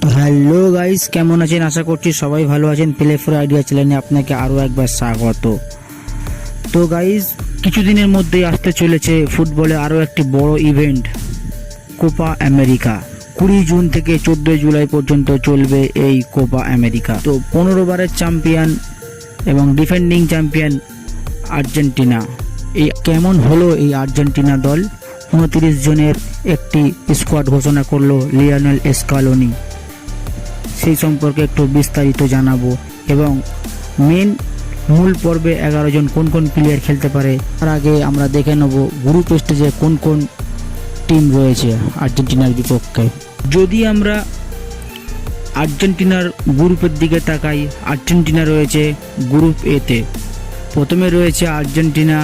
তো hello guys কেমন আছেন? আশা করছি সবাই ভালো আছেন। প্লে ফর আইডিয়া চ্যানেলে আপনাকে আরও একবার স্বাগত। তো গাইস কিছুদিনের মধ্যেই আসতে চলেছে ফুটবলে আরও একটি বড় ইভেন্ট কোপা আমেরিকা কুড়ি জুন থেকে চোদ্দই জুলাই পর্যন্ত চলবে এই কোপা আমেরিকা তো পনেরো বারের চ্যাম্পিয়ন এবং ডিফেন্ডিং চ্যাম্পিয়ন আর্জেন্টিনা। এই কেমন হলো এই আর্জেন্টিনা দল? উনত্রিশ জনের একটি স্কোয়াড ঘোষণা করল লিওনেল এসকালোনি সেই সম্পর্কে একটু বিস্তারিত জানাব। এবং মেন মূল পর্বে এগারো জন কোন কোন প্লেয়ার খেলতে পারে, তার আগে আমরা দেখে নেব গ্রুপ স্টেজে কোন কোন টিম রয়েছে আর্জেন্টিনার বিপক্ষে। যদি আমরা আর্জেন্টিনার গ্রুপের দিকে তাকাই, আর্জেন্টিনা রয়েছে গ্রুপ এতে প্রথমে রয়েছে আর্জেন্টিনা,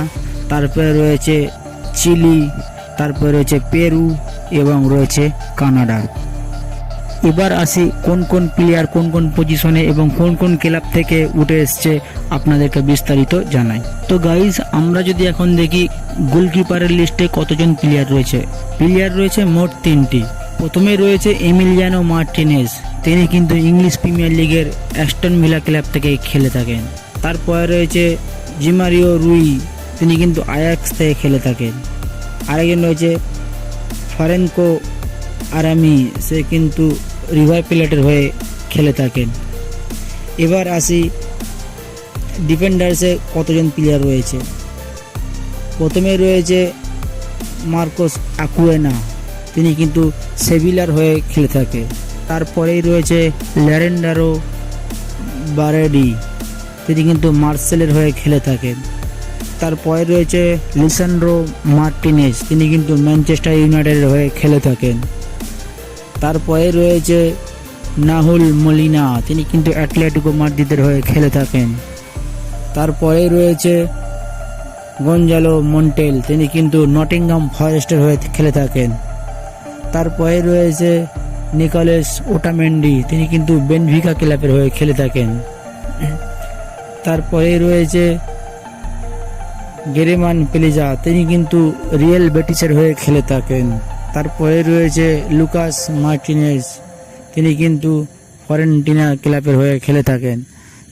তারপরে রয়েছে চিলি তারপরে রয়েছে পেরু এবং রয়েছে কানাডা। এবার আসি কোন কোন প্লেয়ার কোন কোন পজিশনে এবং কোন কোন ক্লাব থেকে উঠে এসছে আপনাদেরকে বিস্তারিত জানাই। তো গাইজ আমরা যদি এখন দেখি গোলকিপারের লিস্টে কতজন প্লেয়ার রয়েছে? প্লেয়ার রয়েছে মোট তিনটি। প্রথমে রয়েছে এমিলিয়ানো মার্টিনেজ তিনি কিন্তু ইংলিশ প্রিমিয়ার লিগের অ্যাস্টন মিলা ক্লাব থেকে খেলে থাকেন। তারপরে রয়েছে জিমারিও রুই তিনি কিন্তু আয়াক্স থেকে খেলে থাকেন। আরেকজন রয়েছে ফরেনকো আরামি সে কিন্তু রিভার প্লেটের হয়ে খেলে থাকেন। এবার আসি ডিফেন্ডার্সে কতজন প্লেয়ার রয়েছে। প্রথমে রয়েছে মার্কোস আকুয়েনা, তিনি কিন্তু সেভিলার হয়ে খেলে থাকে। তারপরেই রয়েছে ল্যারেন্ডারো বারেডি, তিনি কিন্তু মার্সেলের হয়ে খেলে থাকেন। তারপরে রয়েছে লিসান্ড্রো মার্টিনেজ। তিনি কিন্তু ম্যানচেস্টার ইউনাইটেডের হয়ে খেলে থাকেন। তারপরে রয়েছে নাহুল মলিনা। তিনি কিন্তু অ্যাটলেটিকো মাদ্রিদের হয়ে খেলে থাকেন। তারপরে রয়েছে গঞ্জালো মন্টেল। তিনি কিন্তু নটিংহাম ফরেস্টের হয়ে খেলে থাকেন। তারপরে রয়েছে নিকোলেস ওটামেন্ডি। তিনি কিন্তু বেনভিকা ক্লাবের হয়ে খেলে থাকেন। তারপরে রয়েছে গেরেমান পেলিজা, তিনি কিন্তু রিয়েল বেটিসের হয়ে খেলে থাকেন। তারপরে রয়েছে লুকাস মার্টিনেজ, তিনি কিন্তু ফরেন্টিনা ক্লাবের হয়ে খেলে থাকেন।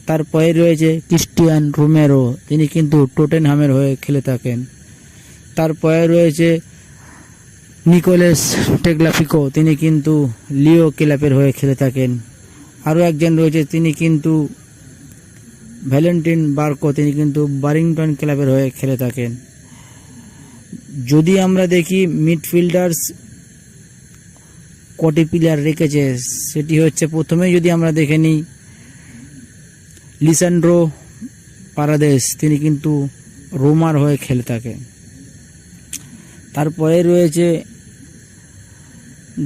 তারপরে রয়েছে ক্রিস্টিয়ান রোমেরো, তিনি কিন্তু টোটেনহামের হয়ে খেলে থাকেন। তারপরে রয়েছে নিকোলেস টেগলাফিকো, তিনি কিন্তু লিও ক্লাবের হয়ে খেলে থাকেন। আরও একজন রয়েছে, তিনি কিন্তু ভ্যালেন্টিন বার্কো, তিনি কিন্তু বারিংটন ক্লাবের হয়ে খেলে থাকেন। যদি আমরা দেখি মিডফিল্ডার্স কটি প্লেয়ার রেখেছে, সেটি হচ্ছে প্রথমে যদি আমরা দেখে নিই লিসান্ড্রো পারাদেশ তিনি কিন্তু রোমার হয়ে খেলে থাকে তারপরে রয়েছে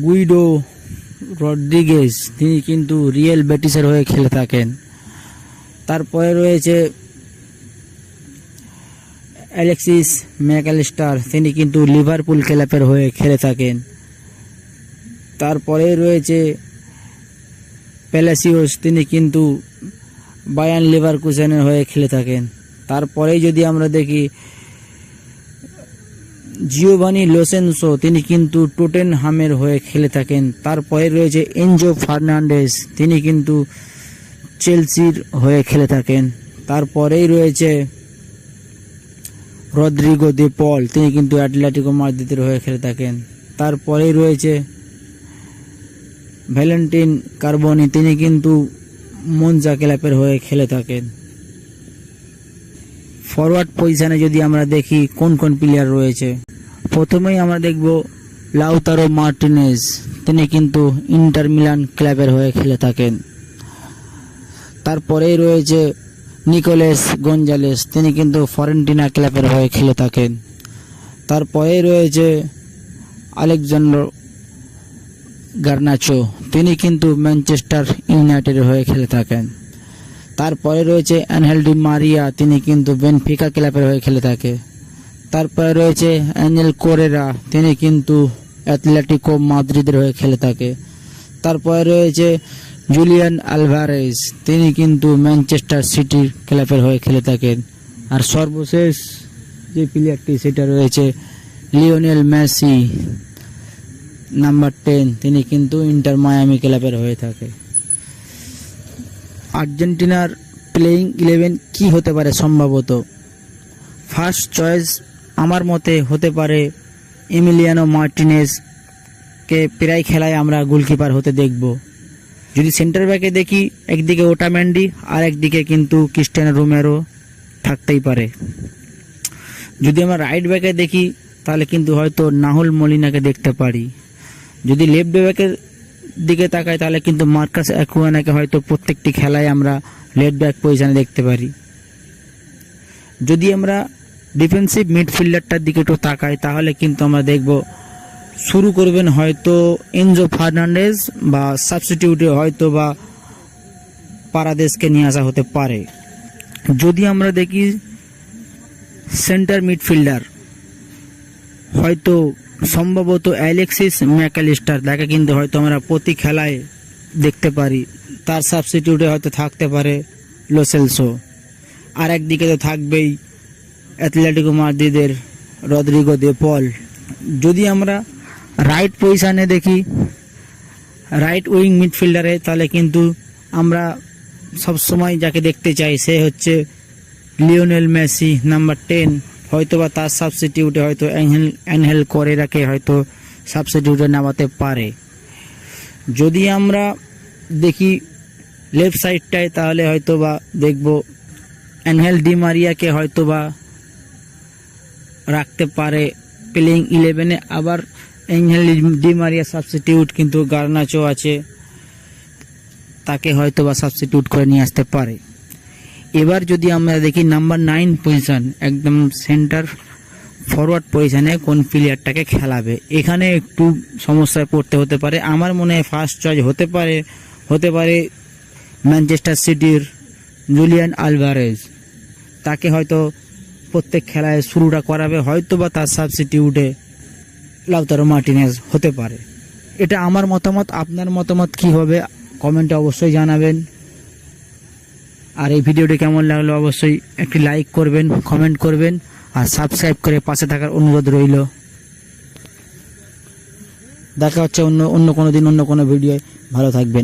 গুইডো রড্রিগেজ, তিনি কিন্তু রিয়েল বেটিসের হয়ে খেলে থাকেন। তারপরে রয়েছে অ্যালেক্সিস ম্যাকালিস্টার তিনি কিন্তু লিভারপুল ক্লাবের হয়ে খেলে থাকেন। তারপরে রয়েছে প্যালাসিওস, তিনি কিন্তু বায়ান লিভার কুশনের হয়ে খেলে থাকেন। তারপরেই যদি আমরা দেখি, জিওভানি লোসেনসো, তিনি কিন্তু টোটেন হামের হয়ে খেলে থাকেন। তারপরে রয়েছে এনজো ফার্নান্ডেস তিনি কিন্তু চেলসির হয়ে খেলে থাকেন। তারপরেই রয়েছে রদ্রিগো দে পল, তিনি কিন্তু অ্যাটলেটিকো মাদ্রিদের হয়ে খেলে থাকেন। তারপরেই রয়েছে ভ্যালেন্টিন কার্বনি, তিনি কিন্তু মনজা ক্লাবের হয়ে খেলে থাকেন। ফরওয়ার্ড পজিশনে যদি আমরা দেখি কোন কোন প্লেয়ার রয়েছে, প্রথমেই আমরা দেখব লাউতারো মার্টিনেজ, তিনি কিন্তু ইন্টার মিলান ক্লাবের হয়ে খেলে থাকেন। তারপরেই রয়েছে নিকোলেস গঞ্জালেস। তিনি কিন্তু ফরেন্টিনা ক্লাবের হয়ে খেলে থাকেন। তারপরেই রয়েছে আলেকজান্ডার গার্নাচো। তিনি কিন্তু ম্যানচেস্টার ইউনাইটেডের হয়ে খেলে থাকেন। তারপরে রয়েছে অ্যানহেল ডি মারিয়া। তিনি কিন্তু বেনফিকা ক্লাবের হয়ে খেলে থাকে। তারপরে রয়েছে অ্যাঞ্জেল কোরেরা। তিনি কিন্তু অ্যাথলেটিকো মাদ্রিদের হয়ে খেলে থাকে। তারপরে রয়েছে জুলিয়ান আলভারেজ, তিনি কিন্তু ম্যানচেস্টার সিটির ক্লাবের হয়ে খেলে থাকেন। আর সর্বশেষ যে প্লেয়ারটি সেটা রয়েছে লিওনেল মেসি, নাম্বার টেন, তিনি কিন্তু ইন্টার মায়ামি ক্লাবের হয়ে থাকে। আর্জেন্টিনার প্লেয়িং ইলেভেন কি হতে পারে সম্ভবত? ফার্স্ট চয়েস আমার মতে হতে পারে এমিলিয়ানো মার্টিনেজ কে প্রায় খেলায় আমরা গোলকিপার হতে দেখব। যদি সেন্টার ব্যাকে দেখি, একদিকে ওটাম্যান্ডি আর একদিকে কিন্তু ক্রিস্টিয়ানো রোমেরো থাকতেই পারে। যদি আমরা রাইট ব্যাকে দেখি, তাহলে কিন্তু হয়তো নাহুল মলিনাকে দেখতে পারি। যদি লেফট ব্যাকের দিকে তাকাই, তাহলে কিন্তু মার্কাস অ্যাকুয়ানাকে হয়তো প্রত্যেকটি খেলায় আমরা লেফট ব্যাক পজিশনে দেখতে পারি। যদি আমরা ডিফেন্সিভ মিডফিল্ডারটার দিকে একটু তাকাই, তাহলে কিন্তু আমরা দেখব শুরু করবেন হয়তো এনজো ফার্নান্ডেজ বা সাবস্টিটিউটে হয়তো বা পারাদেশকে নিয়ে আসা হতে পারে। যদি আমরা দেখি সেন্টার মিডফিল্ডার, হয়তো সম্ভবত অ্যালেক্সিস ম্যাকালিস্টার, তাকে কিন্তু হয়তো আমরা প্রতি খেলায় দেখতে পারি। তার সাবস্টিটিউটে হয়তো থাকতে পারে লোসেলসো আর একদিকে তো থাকবেই অ্যাথলেটিকো মাদ্রিদের রদ্রিগো দে পল। যদি আমরা রাইট পজিশনে দেখি রাইট উইং মিডফিল্ডারে তাহলে কিন্তু আমরা সব সময় যাকে দেখতে চাই, সে হচ্ছে লিওনেল মেসি নাম্বার টেন হয়তো বা তার সাবস্টিটিউটে হয়তো অ্যানহেল অ্যানহেল করে রাখে হয়তো সাবস্টিটিউটে নামাতে পারে। যদি আমরা দেখি লেফট সাইডটায় তাহলে হয়তো বা দেখব অ্যানহেল ডি মারিয়াকে হয়তো বা রাখতে পারে প্লেইং ইলেভেনে আবার অ্যানহেল ডি মারিয়া সাবস্টিটিউট, কিন্তু গার্নাচো আছে। তাকে হয়তো বা সাবস্টিটিউট করে নিয়ে আসতে পারে। এবার যদি আমরা দেখি নাম্বার নাইন পজিশন, একদম সেন্টার ফরওয়ার্ড পজিশানে কোন প্লেয়ারটাকে খেলাবে। এখানে একটু সমস্যায় পড়তে হতে পারে। আমার মনে হয় ফার্স্ট চয়েস হতে পারে হতে পারে ম্যানচেস্টার সিটির জুলিয়ান আলভারেজ। তাকে হয়তো প্রত্যেক খেলায় শুরুটা করাবে হয়তো বা তার সাবস্টিটিউটে লাউতারো মার্টিনেজ হতে পারে। এটা আমার মতামত, আপনার মতামত কি হবে? কমেন্টে অবশ্যই জানাবেন। আর এই ভিডিওটি কেমন লাগল অবশ্যই একটি লাইক করবেন, কমেন্ট করবেন, আর সাবস্ক্রাইব করে পাশে থাকার অনুরোধ রইল। দেখা হচ্ছে অন্য অন্য কোনো দিন, অন্য কোনো ভিডিও ভালো থাকবেন।